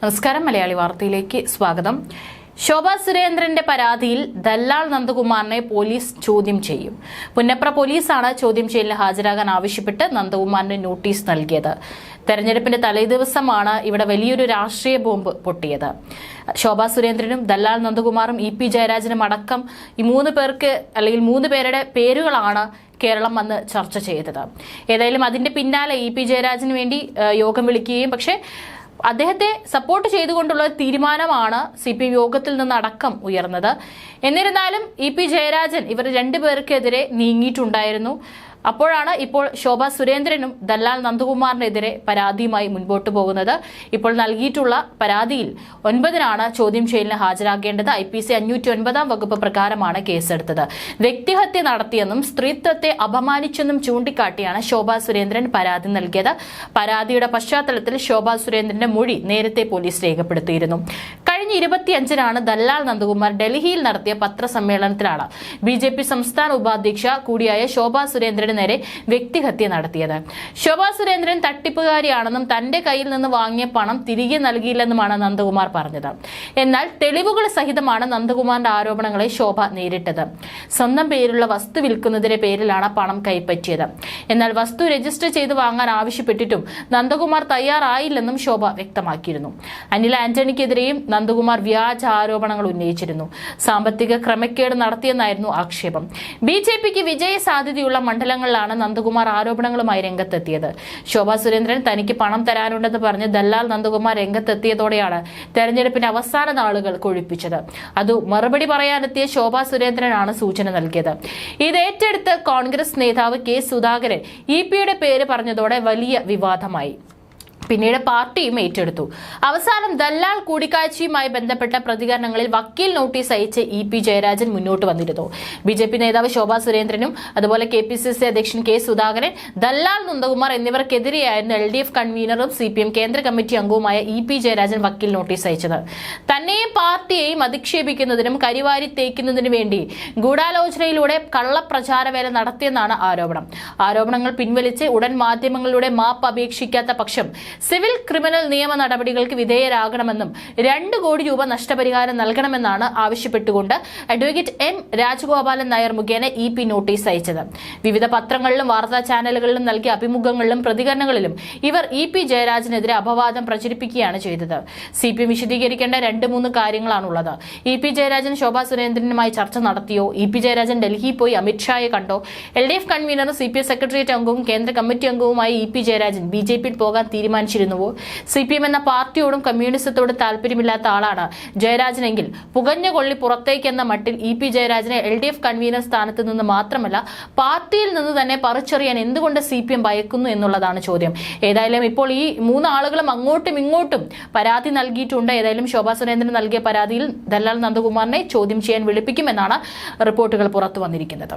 നമസ്കാരം മലയാളി വാർത്തയിലേക്ക് സ്വാഗതം. ശോഭാ സുരേന്ദ്രന്റെ പരാതിയിൽ ദല്ലാൾ നന്ദകുമാറിനെ പോലീസ് ചോദ്യം ചെയ്യും. പുന്നപ്ര പോലീസാണ് ചോദ്യം ചെയ്യലിന് ഹാജരാകാൻ ആവശ്യപ്പെട്ട് നന്ദകുമാറിന് നോട്ടീസ് നൽകിയത്. തെരഞ്ഞെടുപ്പിന്റെ തലേദിവസമാണ് ഇവിടെ വലിയൊരു രാഷ്ട്രീയ ബോംബ് പൊട്ടിയത്. ശോഭാ സുരേന്ദ്രനും ദല്ലാൾ നന്ദകുമാറും ഇ പി ജയരാജനും അടക്കം ഈ മൂന്ന് പേർക്ക് അല്ലെങ്കിൽ മൂന്ന് പേരുടെ പേരുകളാണ് കേരളം വന്ന് ചർച്ച ചെയ്തത്. ഏതായാലും അതിന്റെ പിന്നാലെ ഇ പി ജയരാജന് വേണ്ടി യോഗം വിളിക്കുകയും പക്ഷേ അദ്ദേഹത്തെ സപ്പോർട്ട് ചെയ്തുകൊണ്ടുള്ള തീരുമാനമാണ് സി പി യോഗത്തിൽ നിന്നടക്കം ഉയർന്നത്. എന്നിരുന്നാലും ഇ പി ജയരാജൻ ഇവർ രണ്ടുപേർക്കെതിരെ നീങ്ങിയിട്ടുണ്ടായിരുന്നു. അപ്പോഴാണ് ഇപ്പോൾ ശോഭ സുരേന്ദ്രനും ദല്ലാൽ നന്ദകുമാറിനെതിരെ പരാതിയുമായി മുൻപോട്ട് പോകുന്നത്. ഇപ്പോൾ നൽകിയിട്ടുള്ള പരാതിയിൽ ഒൻപതിനാണ് ചോദ്യം ചെയ്യലിന് ഹാജരാക്കേണ്ടത് ഐ പി സി അഞ്ഞൂറ്റി ഒൻപതാം വകുപ്പ് പ്രകാരമാണ് കേസെടുത്തത്. വ്യക്തിഹത്യ നടത്തിയെന്നും സ്ത്രീത്വത്തെ അപമാനിച്ചെന്നും ചൂണ്ടിക്കാട്ടിയാണ് ശോഭ സുരേന്ദ്രൻ പരാതി നൽകിയത്. പരാതിയുടെ പശ്ചാത്തലത്തിൽ ശോഭ സുരേന്ദ്രന്റെ മൊഴി നേരത്തെ പോലീസ് രേഖപ്പെടുത്തിയിരുന്നു. കഴിഞ്ഞ ഇരുപത്തിയഞ്ചിനാണ് ദല്ലാൽ നന്ദകുമാർ ഡൽഹിയിൽ നടത്തിയ പത്രസമ്മേളനത്തിലാണ് ബി ജെ പി സംസ്ഥാന ഉപാധ്യക്ഷ കൂടിയായ ശോഭാ സുരേന്ദ്രന് നേരെ വ്യക്തിഹത്യ നടത്തിയത്. ശോഭാ സുരേന്ദ്രൻ തട്ടിപ്പുകാരിയാണെന്നും തന്റെ കയ്യിൽ നിന്ന് വാങ്ങിയ പണം തിരികെ നൽകിയില്ലെന്നുമാണ് നന്ദകുമാർ പറഞ്ഞത്. എന്നാൽ തെളിവുകൾ സഹിതമാണ് നന്ദകുമാറിന്റെ ആരോപണങ്ങളെ ശോഭ നേരിട്ടത്. സ്വന്തം പേരിലുള്ള വസ്തു വിൽക്കുന്നതിന്റെ പേരിലാണ് പണം കൈപ്പറ്റിയത്. എന്നാൽ വസ്തു രജിസ്റ്റർ ചെയ്ത് വാങ്ങാൻ ആവശ്യപ്പെട്ടിട്ടും നന്ദകുമാർ തയ്യാറായില്ലെന്നും ശോഭ വ്യക്തമാക്കിയിരുന്നു. അനിൽ ആന്റണിക്കെതിരെയും നന്ദകുമാർ വ്യാജ ആരോപണങ്ങൾ ഉന്നയിച്ചിരുന്നു. സാമ്പത്തിക ക്രമക്കേട് നടത്തിയെന്നായിരുന്നു ആക്ഷേപം. ബി ജെ പിക്ക് വിജയ സാധ്യതയുള്ള മണ്ഡലങ്ങളിലാണ് നന്ദകുമാർ ആരോപണങ്ങളുമായി രംഗത്തെത്തിയത്. ശോഭാ സുരേന്ദ്രൻ തനിക്ക് പണം തരാനുണ്ടെന്ന് പറഞ്ഞ് ദല്ലാൽ നന്ദകുമാർ രംഗത്തെത്തിയതോടെയാണ് തെരഞ്ഞെടുപ്പിന്റെ അവസാന നാളുകൾ കൊഴിപ്പിച്ചത്. അത് മറുപടി പറയാനെത്തിയ ശോഭാ സുരേന്ദ്രനാണ് സൂചന നൽകിയത്. ഇത് ഏറ്റെടുത്ത് കോൺഗ്രസ് നേതാവ് കെ സുധാകരൻ ഇ പിയുടെ പേര് പറഞ്ഞതോടെ വലിയ വിവാദമായി. പിന്നീട് പാർട്ടിയും ഏറ്റെടുത്തു. അവസാനം ദല്ലാൽ കൂടിക്കാഴ്ചയുമായി ബന്ധപ്പെട്ട പ്രതികരണങ്ങളിൽ വക്കീൽ നോട്ടീസ് അയച്ച് ഇ പി ജയരാജൻ മുന്നോട്ട് വന്നിരുന്നു. ബി ജെ പി നേതാവ് ശോഭാ സുരേന്ദ്രനും അതുപോലെ കെ പി സി സി അധ്യക്ഷൻ കെ സുധാകരൻ ദല്ലാൽ നന്ദകുമാർ എന്നിവർക്കെതിരെയായിരുന്നു എൽ ഡി എഫ് കൺവീനറും സി പി എം കേന്ദ്ര കമ്മിറ്റി അംഗവുമായ ഇ പി ജയരാജൻ വക്കീൽ നോട്ടീസ് അയച്ചത്. തന്നെയും പാർട്ടിയെയും അധിക്ഷേപിക്കുന്നതിനും കരിവാരി തേക്കുന്നതിനു വേണ്ടി ഗൂഢാലോചനയിലൂടെ കള്ളപ്രചാരവേല നടത്തിയെന്നാണ് ആരോപണം. ആരോപണങ്ങൾ പിൻവലിച്ച് ഉടൻ മാധ്യമങ്ങളിലൂടെ മാപ്പ് അപേക്ഷിക്കാത്ത പക്ഷം സിവിൽ ക്രിമിനൽ നിയമ നടപടികൾക്ക് വിധേയരാകണമെന്നും രണ്ട് കോടി രൂപ നഷ്ടപരിഹാരം നൽകണമെന്നാണ് ആവശ്യപ്പെട്ടുകൊണ്ട് അഡ്വക്കേറ്റ് എം രാജഗോപാലൻ നായർ മുഖേന ഇ പി നോട്ടീസ് അയച്ചത്. വിവിധ പത്രങ്ങളിലും വാർത്താ ചാനലുകളിലും നൽകിയ അഭിമുഖങ്ങളിലും പ്രതികരണങ്ങളിലും ഇവർ ഇ പി ജയരാജനെതിരെ അപവാദം പ്രചരിപ്പിക്കുകയാണ് ചെയ്തത്. സി പി എം വിശദീകരിക്കേണ്ട രണ്ട് മൂന്ന് കാര്യങ്ങളാണുള്ളത്. ഇ പി ജയരാജൻ ശോഭാ സുരേന്ദ്രനുമായി ചർച്ച നടത്തിയോ? ഇ പി ജയരാജൻ ഡൽഹിയിൽ പോയി അമിത്ഷായെ കണ്ടോ? എൽ ഡി എഫ് കൺവീനറും സി പി എം സെക്രട്ടേറിയറ്റ് അംഗവും കേന്ദ്ര കമ്മിറ്റി അംഗവുമായ E P Jayarajan B J പിയിൽ പോകാൻ തീരുമാനിച്ചിരുന്നുവോ? സി പി എം എന്ന പാർട്ടിയോടും കമ്മ്യൂണിസത്തോടും താല്പര്യമില്ലാത്ത ആളാണ് ജയരാജനെങ്കിൽ. പുകഞ്ഞ കൊള്ളി പുറത്തേക്കെന്ന മട്ടിൽ ഇ പി ജയരാജനെ എൽ ഡി എഫ് കൺവീനർ സ്ഥാനത്ത് നിന്ന് മാത്രമല്ല പാർട്ടിയിൽ നിന്ന് തന്നെ പറിച്ചറിയാൻ എന്തുകൊണ്ട് സി പി എം ഭയക്കുന്നു എന്നുള്ളതാണ് ചോദ്യം. ഏതായാലും ഇപ്പോൾ ഈ മൂന്നാളുകളും അങ്ങോട്ടും ഇങ്ങോട്ടും പരാതി നൽകിയിട്ടുണ്ട്. ഏതായാലും ശോഭാ സുരേന്ദ്രൻ നൽകിയ പരാതിയിൽ ദല്ലാൽ നന്ദകുമാറിനെ ചോദ്യം ചെയ്യാൻ വിളിപ്പിക്കുമെന്നാണ് റിപ്പോർട്ടുകൾ പുറത്തു വന്നിരിക്കുന്നത്.